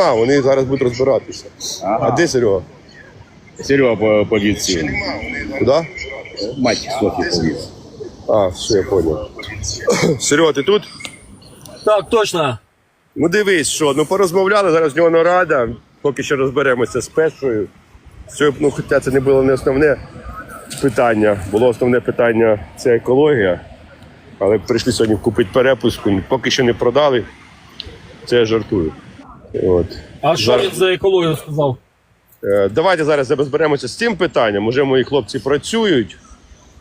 А, вони зараз будуть розбиратися. А де Серега? Серега по поліції. Куди? Мать Софі повіз. А, все, я понял. Серега, ти тут? Так, точно. Ну дивись, що, ну порозмовляли, зараз в нього нарада, поки що розберемося з першою. Все, ну, хоча це не було не основне питання. Було основне питання це екологія. Але прийшли сьогодні купити перепуску, поки що не продали. Це я жартую. От. А що Зараз- він за екологію сказав? Е, Давайте зараз розберемося з цим питанням. Уже мої хлопці працюють.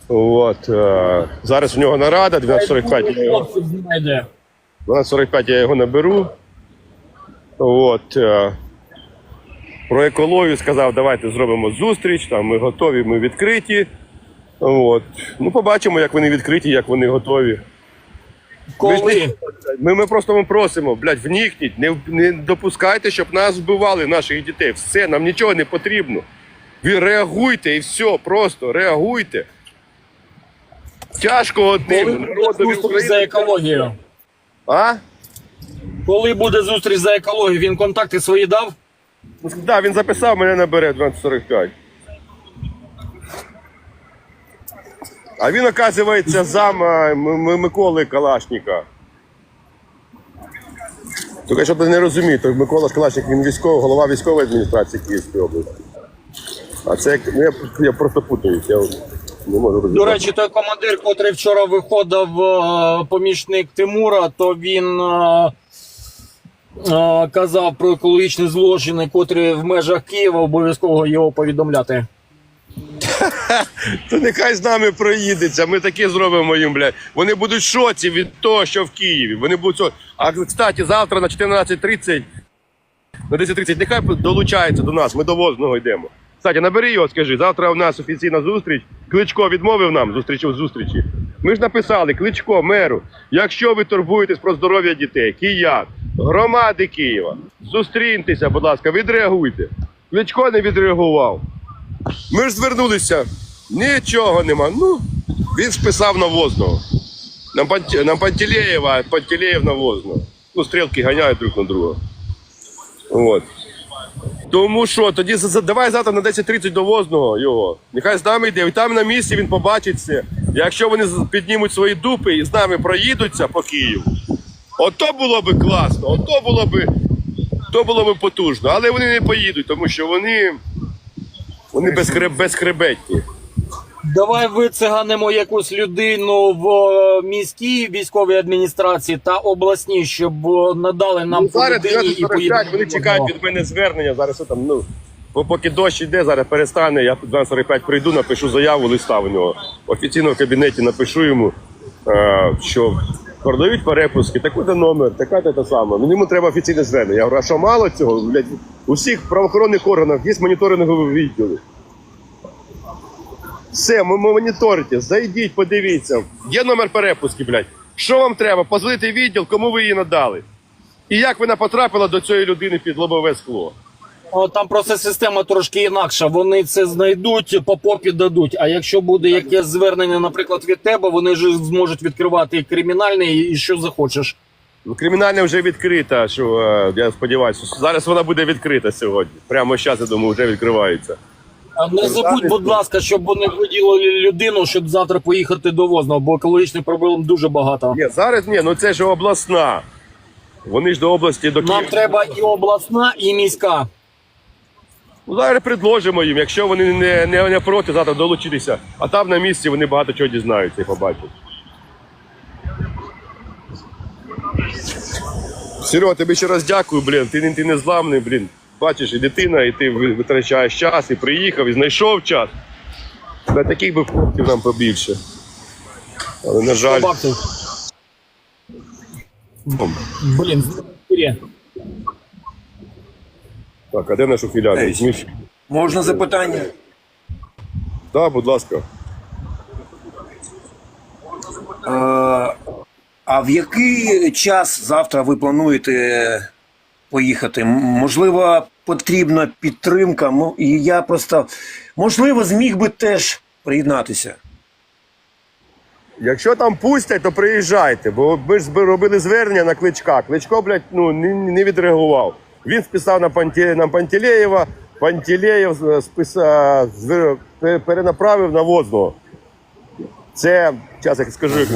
От, е, зараз у нього нарада, 12.45 я його, 12.45 я його наберу. От, е, про екологію сказав, давайте зробимо зустріч, там ми готові, ми відкриті. От. Ну, побачимо, як вони відкриті, як вони готові. Коли? Ми, ми просто ми просимо, блядь, вникніть, не, не допускайте, щоб нас вбивали, наших дітей. Все, нам нічого не потрібно. Ви реагуйте і все, просто реагуйте. Тяжко Коли одним. буде Народові зустріч за України. екологію? А? Коли буде зустріч за екологію? Він контакти свої дав? Так, да, він записав, мене набере в 12.45. А він, оказується, зам М- Миколи Калашніка. Тільки щоб ти не розумів, то Микола Калашник, він військовий, голова військової адміністрації Київської області. А це як- ну, я, я просто путаюсь, я не можу розуміти. До речі, той командир, котрий вчора виходив е, помічник Тимура, то він е, е, казав про екологічні злочини, котрі в межах Києва обов'язково його повідомляти. То нехай з нами проїдеться, ми таке зробимо їм, блядь. Вони будуть шоці від того, що в Києві. Вони будуть. в. А кстати, завтра на 14.30, на 10.30 нехай долучається до нас, ми до Возного йдемо. Кстати, набери його, скажи, завтра у нас офіційна зустріч. Кличко відмовив нам зустріч зустрічі. Ми ж написали, Кличко, меру, якщо ви турбуєтесь про здоров'я дітей, киян, громади Києва, зустріньтеся, будь ласка, відреагуйте. Кличко не відреагував. Ми ж звернулися. Нічого нема. Ну, він списав на Возного. На, Пант... на Пантелеєва, а Пантелеєв на Возного. Ну, стрілки ганяють друг на друга. От. Тому що, тоді давай завтра на 10.30 до Возного його. Нехай з нами йде. І там на місці він побачить це. Якщо вони піднімуть свої дупи і з нами проїдуться по Києву, ото було би класно, ото було би, то було би потужно. Але вони не поїдуть, тому що вони. Вони безхреб, безхребетні. Давай вициганимо якусь людину в е, міській військовій адміністрації та обласній, щоб е, надали нам Ну, по зараз людині і 9.45, поїдемо. вони чекають від мене звернення. Зараз що там, ну, бо поки дощ йде, зараз перестане, я в 12.45 прийду, напишу заяву, листа в нього. Офіційно в кабінеті напишу йому, е, що продають перепуски, такий-то номер, така-то та сама. Ну, йому треба офіційне звернення. Я говорю, а що мало цього? Блядь, у всіх правоохоронних органах є моніторингові відділи. Все, м- м- моніторите, зайдіть, подивіться. Є номер перепуски, блядь. Що вам треба? Позвонити відділ, кому ви її надали. І як вона потрапила до цієї людини під лобове скло? О, Там просто система трошки інакша. Вони це знайдуть, по попі дадуть. А якщо буде якесь звернення, наприклад, від тебе, вони ж зможуть відкривати і кримінальне, і що захочеш. Ну, кримінальна вже відкрита, що е, я сподіваюся, що зараз вона буде відкрита сьогодні. Прямо зараз, я думаю, вже відкривається. А Не забудь, будь ласка, щоб вони виділили людину, щоб завтра поїхати до Возного, бо екологічних проблем дуже багато. Ні, зараз ні, ну це ж обласна. Вони ж до області до Нам треба і обласна, і міська. Ну, зараз предложимо їм, якщо вони не, не, не проти, завтра долучитися. А там на місці вони багато чого дізнаються і побачать. Серега, тобі ще раз дякую, блін. Ти, ти не зламний, блін. Бачиш, і дитина, і ти витрачаєш час, і приїхав, і знайшов час. На таких би хлопців нам побільше. Але, на жаль, Блін, так, а де наш ухилян? Міш? Можна запитання? Так, будь ласка. Е, а в який час завтра ви плануєте поїхати? Можливо, потрібна підтримка. І я просто можливо зміг би теж приєднатися. Якщо там пустять, то приїжджайте, бо ми ж робили звернення на кличка. Кличко, блядь, ну не, не відреагував. Він списав на, Панті, на Пантелеєва, Пантелеєв е, списав, перенаправив на Возного. Це, зараз я скажу, як.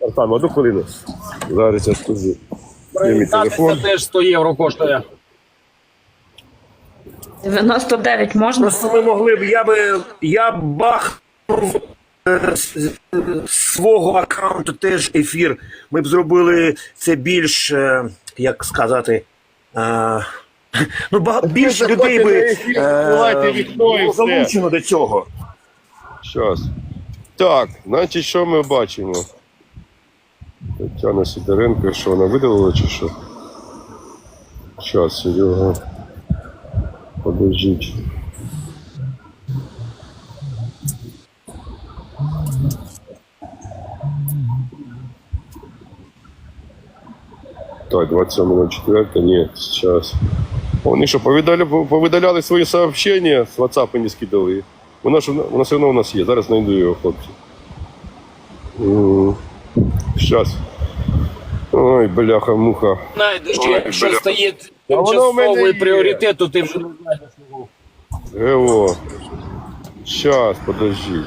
Артем, одну хвилину. Зараз я скажу. Мій телефон? теж 100 євро коштує. 99 можна? Просто ми могли б, я би, я б бахнув е, з- свого аккаунту теж ефір. Ми б зробили це більш, е, як сказати, е, ну, більше людей би відкривайте було залучено до цього. Щас. Так, значить, що ми бачимо? Тетяна Сидоренко, що вона видалила чи що? Щас, Серега. Подождіть. Так, 27.04, ні, зараз. Вони що, повидаля, повидаляли свої сообщення, з WhatsApp не скидали. Воно ж воно все одно у нас є. Зараз знайду його, хлопці. Зараз. Ой, бляха, муха. Знаєте, що якщо стає А воно в мене тимчасовий пріоритет, то ти вже не знаєш його. Ево. Сейчас, подождіть.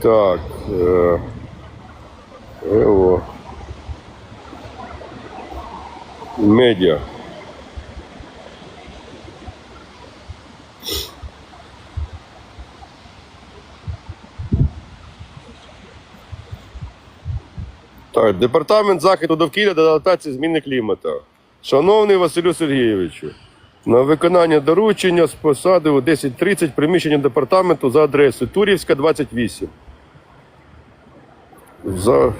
Так. Е... Медіа. Так, департамент захисту довкілля та адаптації зміни клімату. Шановний Василю Сергійовичу, на виконання доручення з посади у 10.30 приміщення департаменту за адресою Турівська, 28. За...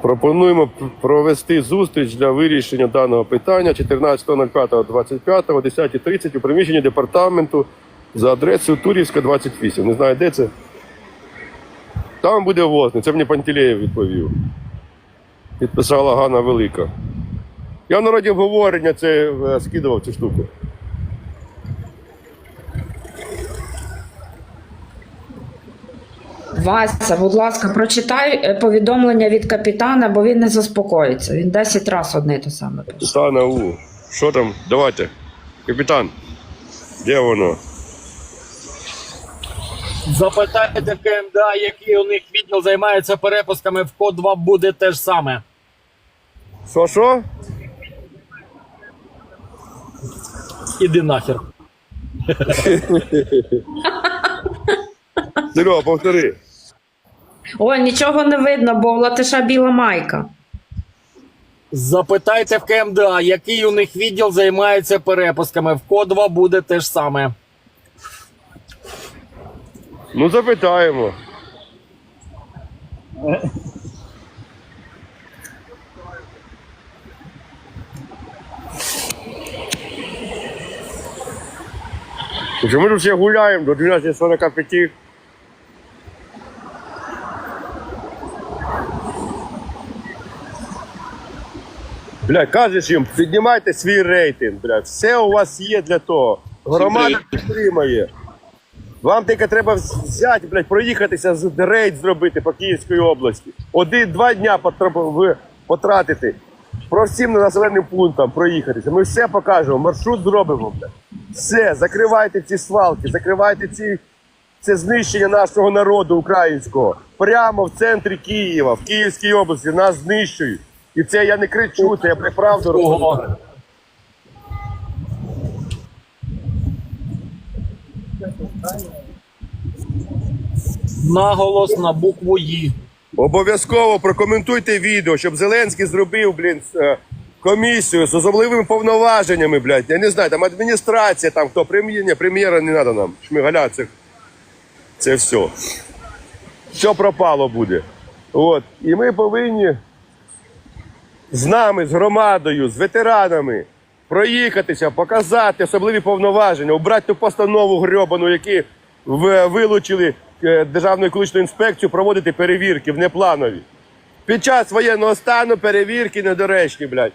Пропонуємо провести зустріч для вирішення даного питання 14.05.25 о 10.30 у приміщенні департаменту за адресою Турівська, 28. Не знаю, де це. Там буде возний. Це мені Пантелеєв відповів. Підписала Ганна Велика. Я в народі обговорення це е, скидував цю штуку. Вася, будь ласка, прочитай е, повідомлення від капітана, бо він не заспокоїться. Він 10 разів одне те саме пише. Капітана У. Що там? Давайте. Капітан. Де воно? Запитайте КМДА, який у них відділ займається перепусками в код 2 буде те ж саме. Що що? Іди нахер. Серега, повтори. Ой, нічого не видно, бо в латиша біла майка. Запитайте в КМДА, який у них відділ займається перепусками. В код 2 буде те ж саме. Ну запитаємо. Що ми тут ще гуляємо до 12.45. Бля, кажеш їм, піднімайте свій рейтинг, бля. Все у вас є для того. Громада підтримає. Вам тільки треба взяти, блядь, проїхатися рейд зробити по Київській області. Один-два дня потратити. Про всім населеним пунктам проїхатися. Ми все покажемо, маршрут зробимо, блядь. Все, закривайте ці свалки, закривайте ці, це знищення нашого народу українського. Прямо в центрі Києва, в Київській області нас знищують. І це я не кричу, це я про правду розповідаю. Ого. Наголос на букву І. Обов'язково прокоментуйте відео, щоб Зеленський зробив, блін, е, комісію з особливими повноваженнями, блядь. Я не знаю, там адміністрація, там хто прем'єр, прем'єра не треба нам. Шмигаля, це, це все. Все пропало буде. От. І ми повинні з нами, з громадою, з ветеранами проїхатися, показати особливі повноваження, убрати ту постанову грьобану, які вилучили е, Державну екологічну інспекцію проводити перевірки внепланові. Під час воєнного стану перевірки недоречні, блядь.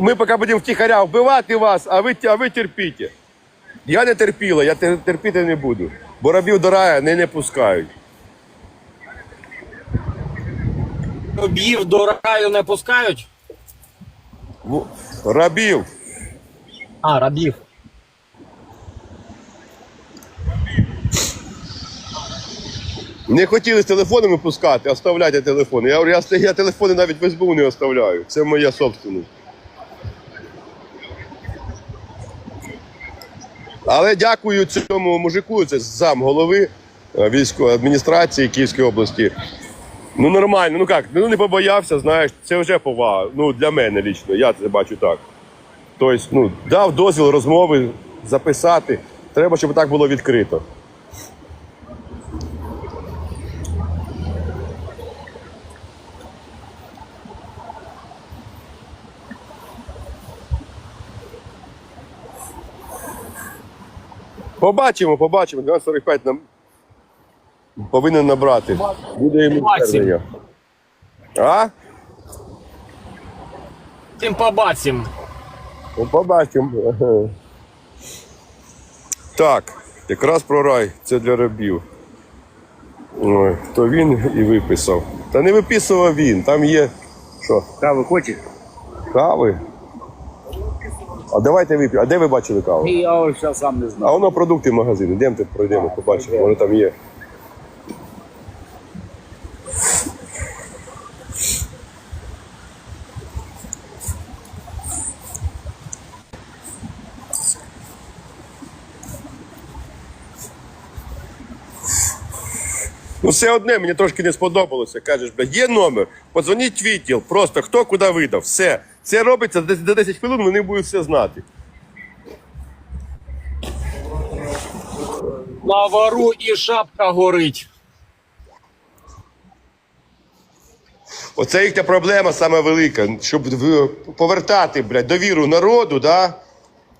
Ми поки будемо втіхаря вбивати вас, а ви, а ви терпіть. Я не терпіла, я терпіти не буду. Бо рабів до рая не, не пускають. Об'їв до раю не пускають. Рабів. А, рабів. Не хотіли з телефонами пускати, оставляйте телефони. Я я, я телефони навіть в СБУ не оставляю. Це моя собственність. Але дякую цьому мужику, це зам голови е, військової адміністрації Київської області. Ну нормально, ну як, ну не побоявся, знаєш, це вже повага. Ну для мене лічно, я це бачу так. Тобто, ну, дав дозвіл розмови записати. Треба, щоб так було відкрито. Побачимо, побачимо. 12.45 нам повинен набрати. Буде йому Побачимо. звернення. А? Тим побачим. Ну, побачимо. Так, якраз про рай. Це для рабів. Ой, то він і виписав. Та не виписував він, там є. Що? Кавы хочешь? Кави? А давайте вип'ємо. А де ви бачили каву? Я вот сейчас сам не А знаю. воно продукти магазину. Йдемте, пройдемо, побачимо. Воно там є. Ну, все одне мені трошки не сподобалося. Кажеш, бля, є номер, подзвоніть в відділ, просто хто куди видав. Все. Це робиться десь за 10 хвилин, вони будуть все знати. На вору і шапка горить. Оце їхня проблема саме велика. Щоб повертати блядь, довіру народу, да?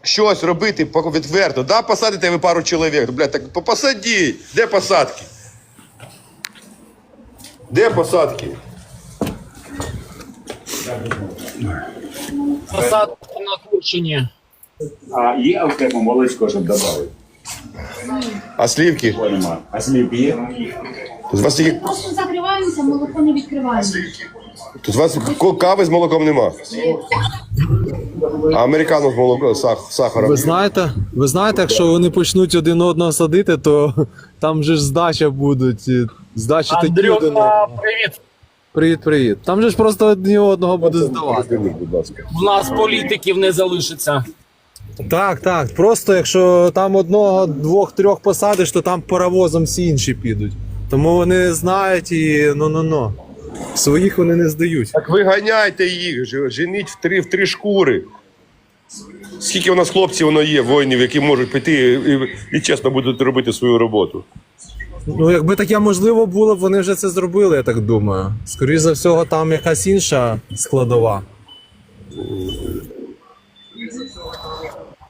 щось робити відверто. Да? Посадите ви пару чоловік. Блядь, так посадіть. Де посадки? Де посадки? Посадка на Курщині. А є окремо молочко, щоб додати? А слівки? Нема. А сліп є? Тут у вас, тільки, Просто закриваємося, молоко не відкриваємо. тут у вас ко- кави з молоком нема. А американу з молоком, сах, сахаром. Ви знаєте, ви знаєте, якщо вони почнуть один одного садити, то там же ж здача будуть. і Здачі такі один Андрюха, привіт. Привіт, привіт. Там же ж просто одні одного буде здавати. Будь ласка. У нас політиків не залишиться. Так, так. Просто якщо там одного, двох, трьох посадиш, то там паровозом всі інші підуть. Тому вони знають і ну ну ну. Своїх вони не здають. Так виганяйте їх, ж- женіть в три, в три шкури. Скільки у нас хлопців воно є, воїнів, які можуть піти і, і чесно будуть робити свою роботу. Ну, якби таке можливо було б, вони вже це зробили, я так думаю. Скоріше за всього, там якась інша складова.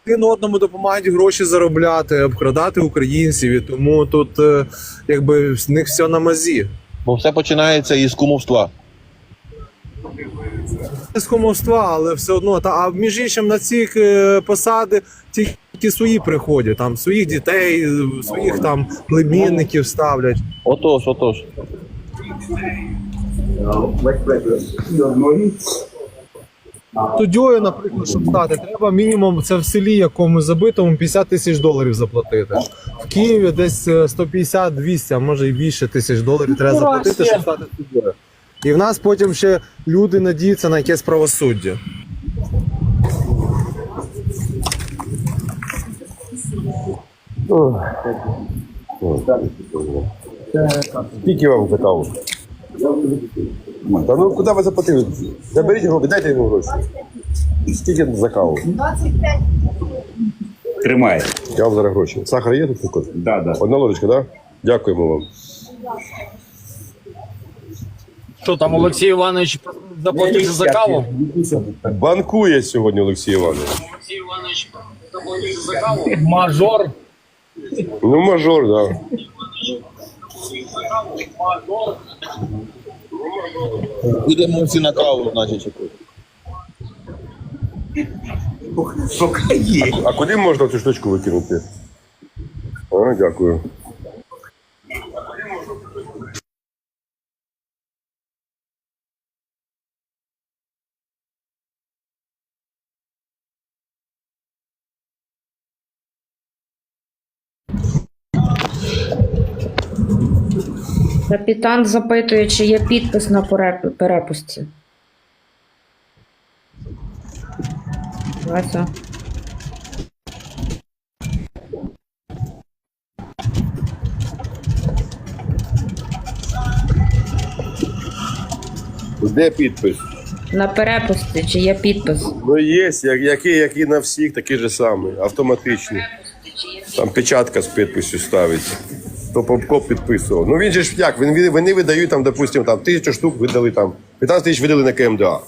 Один одному допомагають гроші заробляти, обкрадати українців, і тому тут е, якби в них все на мазі. Бо все починається із кумовства. З кумовства, але все одно. Та, а між іншим на ці е, посади тільки свої приходять, там своїх дітей, своїх там племінників ставлять. Отож, отож. Суддєю, наприклад, щоб стати, треба мінімум це в селі якомусь забитому 50 тисяч доларів заплатити. В Києві десь е, 150-200, а може і більше тисяч доларів треба заплатити, щоб стати суддєю. І в нас потім ще люди надіються на якесь правосуддя. Скільки вам за каву? Та ну куди ви заплатили? Заберіть гроші, дайте йому гроші. Скільки за каву? Тримай. Я вам зараз гроші. Сахар є тут? Микола? Да, да. Одна ложечка, так? Да? Дякуємо вам. Що там, Олексій Іванович заплатив за каву? Банкує сьогодні Олексій Іванович. Олексій Іванович заплатив за каву? Мажор. Ну, мажор, так. Да. Будемо всі на каву, значить. якусь. Поки є. А куди можна цю штучку викинути? А, дякую. Капітан запитує, чи є підпис на переп- перепустці. Вася. Де підпис? На перепустці, чи є підпис? Ну є, як, який, який на всіх, такий же самий, автоматичний. Там печатка з підписю ставиться. То Попко підписував. Ну він же ж як, він, вони видають там, допустимо, там тисячу штук видали там, 15 тисяч видали на КМДА.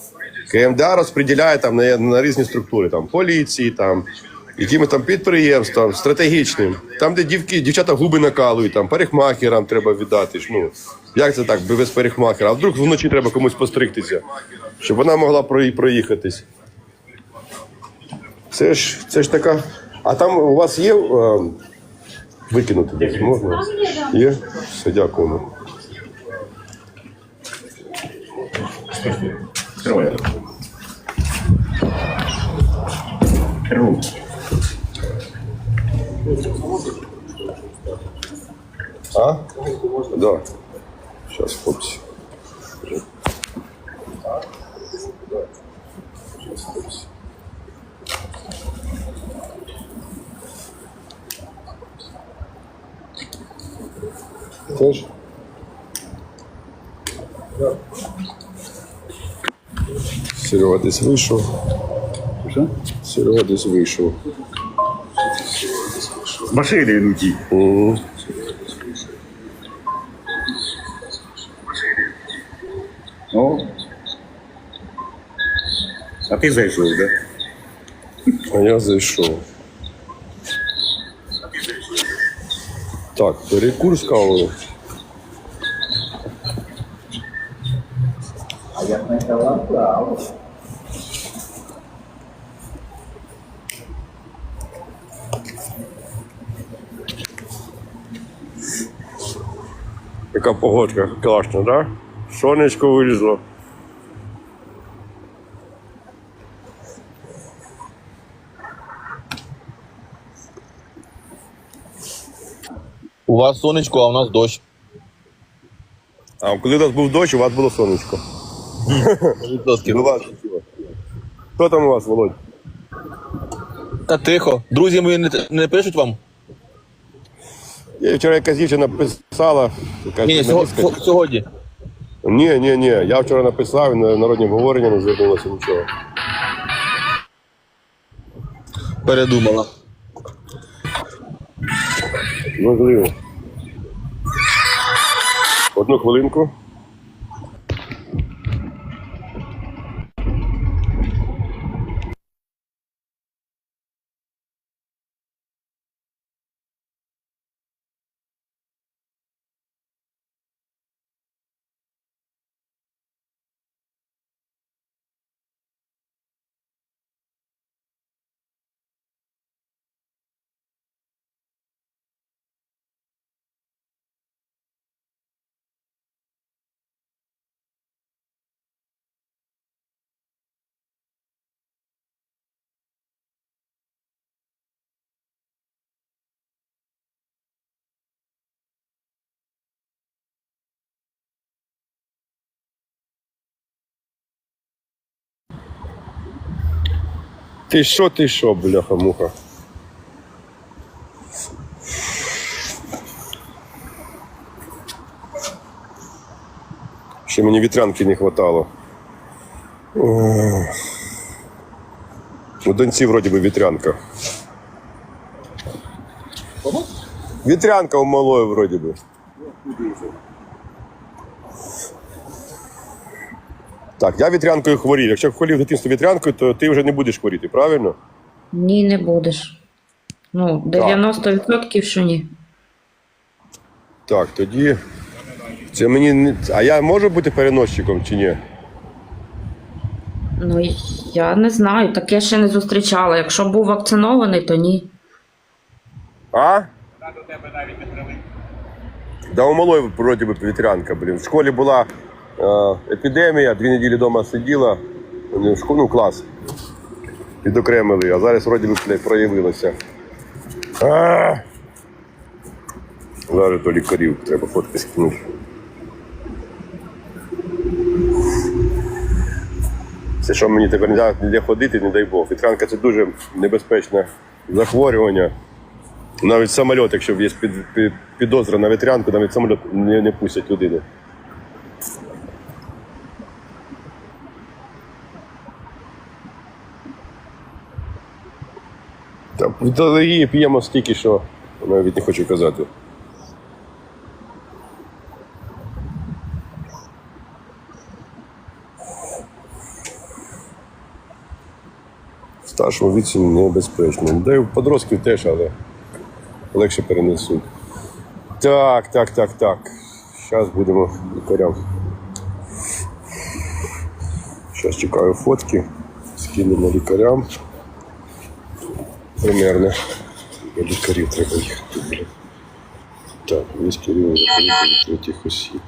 КМДА розподіляє там на, на різні структури, там поліції, там, якими там підприємствам, стратегічним. Там, де дівки, дівчата губи накалують, там парикмахерам треба віддати. ж, Ну, як це так, без парикмахера? А вдруг вночі треба комусь постригтися, щоб вона могла проїхатись. Це ж, це ж така. А там у вас є е, викинути десь можна? Є? Все, дякуємо. Троє. Рук. А? Да. Сейчас, хлопці. Теж? Серега десь вийшов. Що? Серега десь вийшов. Машини він утік. Угу. О. А ти зайшов, так? Да? А я зайшов. Так, перекур з кавою. Погодка класна, да? Сонечко вилізло. У вас сонечко, а у нас дощ. А коли у нас був дощ, у вас було сонечко. Ну. Хто там у вас, Володь? Та тихо. Друзі мої не, не пишуть вам? Я вчора якась дівчина якась Ні, журналістка. сьогодні. Ні, ні, ні. Я вчора написав, і на народні обговорення не звернулося нічого. Передумала. Можливо. Одну хвилинку. Ти що, ти що, бляха-муха? Ще мені вітрянки не хватало. У доньці вроді би вітрянка. Вітрянка у малої вроді би. Так, я вітрянкою хворів. Якщо хворів в дитинстві вітрянкою, то ти вже не будеш хворіти, правильно? Ні, не будеш. Ну, 90% що ні. Так, тоді. Це мені. не- А я можу бути переносчиком чи ні? Ну, я не знаю, таке ще не зустрічала. Якщо був вакцинований, то ні. А? Да у малої вроді би вітрянка, блін. В школі була епідемія, дві неділі вдома сиділа, ну, клас. Підокремили, а зараз вроді би проявилося. Зараз до лікарів треба фотки скинути. Це що мені тепер не ніде ходити, не дай Бог. Вітрянка це дуже небезпечне захворювання. Навіть самоліт, якщо є під, під, підозра на вітрянку, навіть самоліт не, не пустять людину. Алергії п'ємо стільки, що навіть не хочу казати. В старшому віці небезпечно. Де в подростків теж, але легше перенесуть. Так, так, так, так. Зараз будемо лікарям. Зараз чекаю фотки, скинемо лікарям. Примерно. До лікарів треба їхати. блін. Так, міські рівень третіх осіб.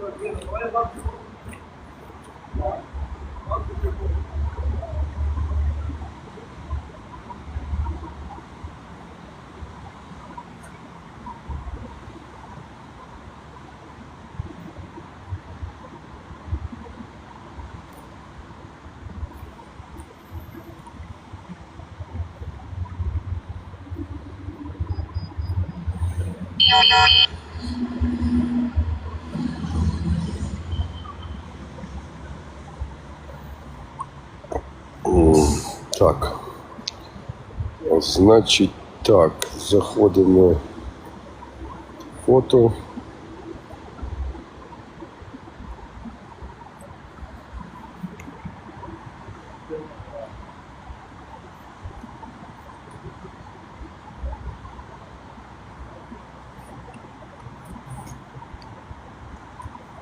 М, Так. Значить, так, заходимо в фото.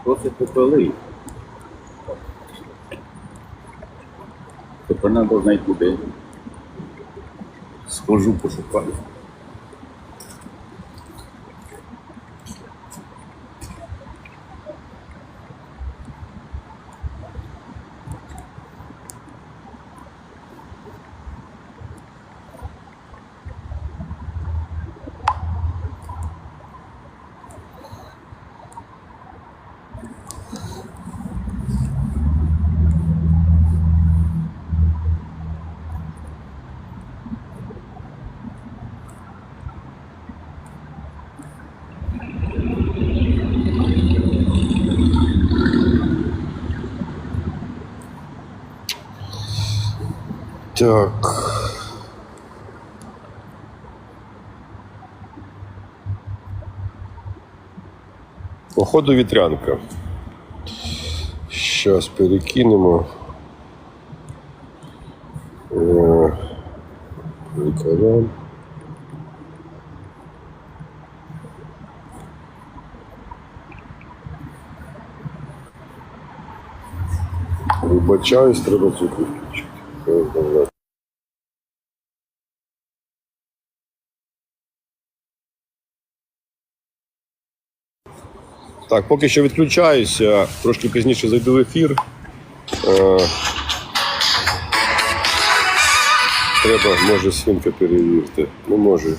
Просто попили. Треба знайти де. Схожу, пошукаю. Так. Походу вітрянка. Зараз перекинемо. Лікарям. Вибачаюсь, треба цукру включити. Е, добре. Так, поки що відключаюся, трошки пізніше зайду в ефір. Е, треба, може, свинка перевірити. Не може.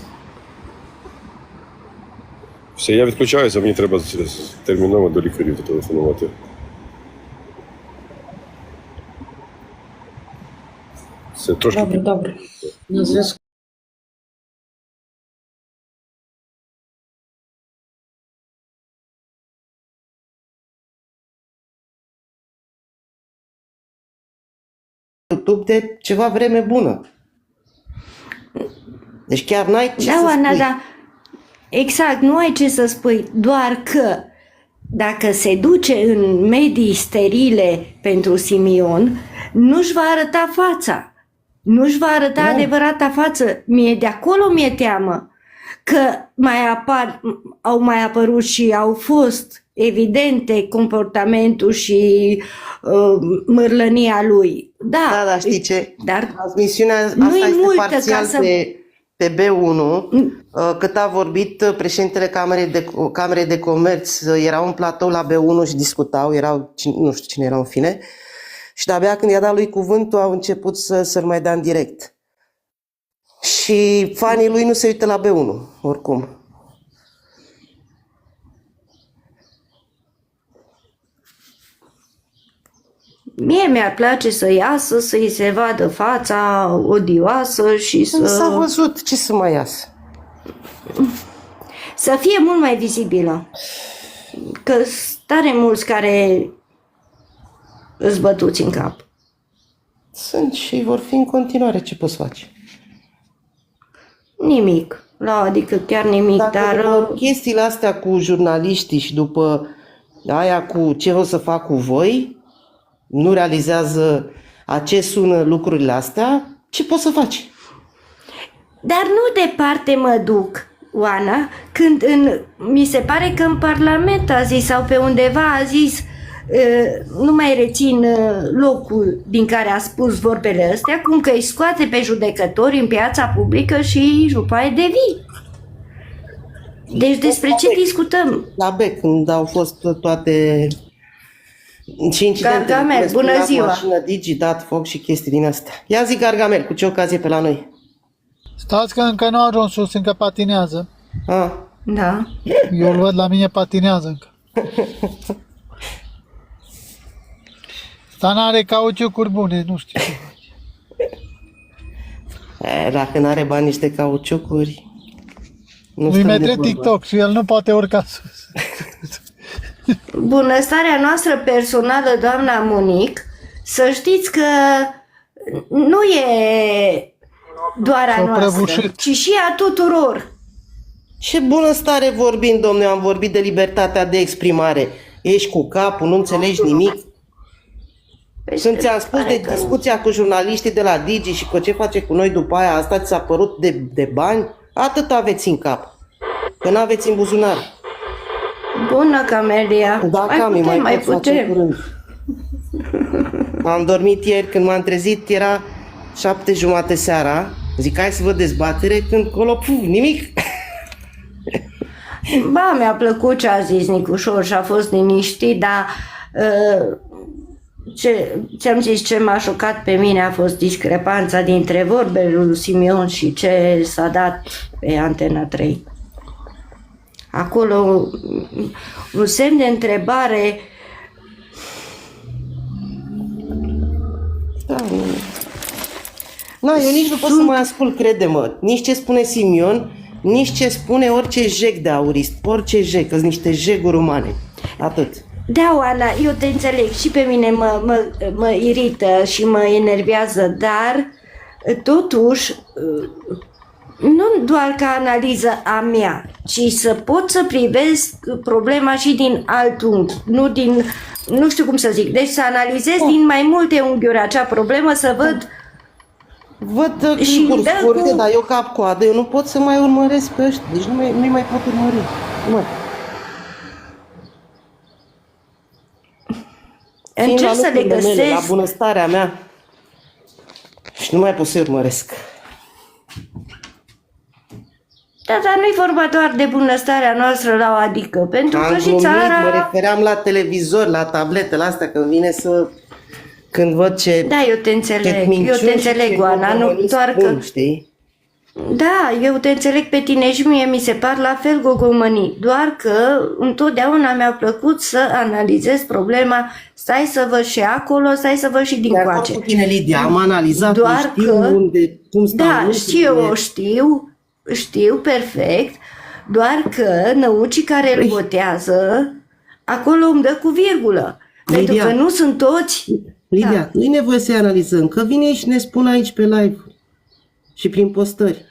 Все, я відключаюся, мені треба терміново до лікарів зателефонувати. Все, трошки Добре, добре. На зв'язку. YouTube de ceva vreme bună. Deci chiar n-ai ce Da, să Oana, spui. da. Exact, nu ai ce să spui, doar că dacă se duce în medii sterile pentru Simion, nu-și va arăta fața. Nu-și va arăta adevărata față. Mie de acolo mi-e teamă că mai apar, au mai apărut și au fost evidente comportamentul și uh, mârlănia lui. Da, Da, da, știi ce? Dar Transmisiunea asta Nu-i este multă parțial ca să- pe, pe B1, uh, cât a vorbit uh, președintele Camerei de, Camerei de Comerț, uh, era un platou la B1 și discutau, erau, cine- nu știu cine erau în fine, Și de-abia când i-a dat lui cuvântul, au început să, să-l mai dea în direct. Și fanii lui nu se uită la B1, oricum. Mie mi-ar place să iasă, să-i se vadă fața odioasă și S-a să, văzut, ce să mai iasă? să fie mult mai vizibilă. Că sunt tare mulți care îți bătuți în cap. Sunt și vor fi în continuare, ce poți face? Nimic. La, adică chiar nimic, Dacă dar după chestiile astea cu jurnaliștii și după aia cu ce o să fac cu voi, nu realizează a ce sună lucrurile astea, ce poți să faci? Dar nu departe mă duc, Oana, când în, mi se pare că în Parlament a zis sau pe undeva a zis uh, nu mai rețin uh, locul din care a spus vorbele astea, cum că îi scoate pe judecători în piața publică și după aia devii. Deci despre ce discutăm? La bec, când au fost toate și incidentele Gargamel, cu respinat bună ziua! mașină, Digi, dat foc și chestii din astea. Ia zi Gargamel, cu ce ocazie pe la noi? Stați că încă nu a ajuns sus, încă patinează. Ah, Da. Eu îl văd la mine patinează încă. Dar n-are cauciucuri bune, nu știu. e, dacă n-are bani nici de cauciucuri, nu Nu-i stăm de metre vorbă. TikTok și el nu poate urca sus. Bunăstarea noastră personală, doamna Monic, să știți că nu e doar a S-au noastră, prăbușit. ci și a tuturor. Ce bunăstare vorbim, domnule, am vorbit de libertatea de exprimare. Ești cu capul, nu înțelegi nimic. Păi Când se ți-am spus pare de că nu. discuția cu jurnaliștii de la Digi și cu ce face cu noi după aia, asta ți s-a părut de, de bani? Atât aveți în cap. Că n-aveți în buzunar. Bună, Camelia. Da, mai Cami, putem, mai, mai pot face putem. curând. Am dormit ieri, când m-am trezit, era șapte jumate seara. Zic, hai să văd dezbatere, când colo, puf, nimic. Ba, mi-a plăcut ce a zis Nicușor și a fost liniștit, dar uh, ce, ți-am zis ce m-a șocat pe mine a fost discrepanța dintre vorbele lui Simion și ce s-a dat pe Antena 3. Acolo un- un semn de întrebare Da, nu. Na, eu nici nu pot să mai ascult, crede-mă, nici ce spune Simion, nici ce spune orice jeg de aurist, orice jeg, că sunt niște jeguri umane. Atât. Da, Oana, eu te înțeleg și pe mine mă, mă, mă irită și mă enervează, dar totuși nu doar ca analiză a mea, ci să pot să privesc problema și din alt unghi, nu din, nu știu cum să zic, deci să analizez din mai multe unghiuri acea problemă, să văd Văd uh, Și clipuri dă scurte, cu- dar eu cap coadă, eu nu pot să mai urmăresc pe ăștia, deci nu mai, nu mai pot urmări. Nu mai. Fiind încerc la să le lucrurile mele, la găsesc. bunăstarea mea și nu mai pot să urmăresc. Da, dar nu-i vorba doar de bunăstarea noastră la o adică, pentru Am că și glumit, mă țara... refeream la televizor, la tabletă, la astea, când vine să... Când văd ce... Da, eu te ce înțeleg, eu minciuni te și înțeleg, ce Oana, nu, gogomănii doar spun, că... Știi? Da, eu te înțeleg pe tine și mie mi se par la fel gogomănii, doar că întotdeauna mi-a plăcut să analizez problema, stai să văd și acolo, stai să văd și din De acord coace. cu tine, Lidia, am analizat, Doar știu că- unde, cum stau Da, lucrurile. știu, o știu, știu perfect, doar că năucii care îl votează, acolo îmi dă cu virgulă. Pentru Lidia. că nu sunt toți. Lidia, Da. nu e nevoie să analizăm, că vine și ne spun aici pe live și prin postări.